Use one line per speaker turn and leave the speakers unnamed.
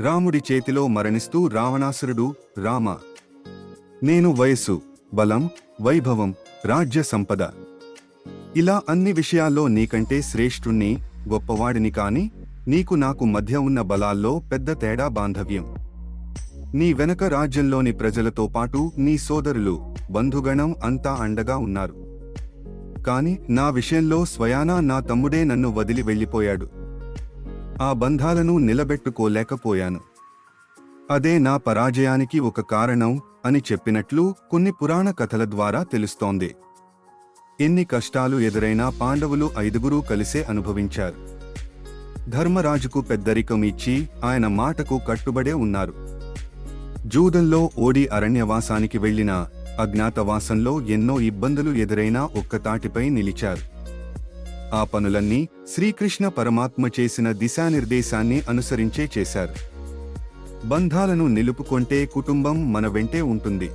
రాముడి చేతిలో మరణిస్తూ రావణాసురుడు రామ. నేను వయస్సు బలం వైభవం రాజ్య సంపద. ఇలా అన్ని విషయాల్లో నీకంటే శ్రేష్ఠుణ్ణి గొప్పవాడిని కాని నీకు నాకు మధ్య ఉన్న బలాల్లో పెద్ద తేడా బాంధవ్యం. నీ వెనక రాజ్యంలోని ప్రజలతో పాటు నీ సోదరులు బంధుగణం అంతా అండగా ఉన్నారు. కాని నా విషయంలో స్వయానా నా తమ్ముడే నన్ను వదిలి వెళ్ళిపోయాడు. ఆ బంధాలను నిలబెట్టుకోలేకపోయాను. అదే నా పరాజయానికి ఒక కారణం అని చెప్పినట్లు కొన్ని పురాణ కథల ద్వారా తెలుస్తోంది. ఎన్ని కష్టాలు ఎదురైనా పాండవులు ఐదుగురూ కలిసే అనుభవించారు. ధర్మరాజుకు పెద్దరికం ఇచ్చి ఆయన మాటకు కట్టుబడే ఉన్నారు. జూదంలో ఓడి అరణ్యవాసానికి వెళ్ళిన అజ్ఞాతవాసంలో ఎన్నో ఇబ్బందులు ఎదురైనా ఒక్కతాటిపై నిలిచారు. ఆ పనులన్నీ శ్రీకృష్ణ పరమాత్మ చేసిన దిశానిర్దేశాన్ని అనుసరించే చేశారు. బంధాలను నిలుపుకొంటే కుటుంబం మన వెంటే ఉంటుంది.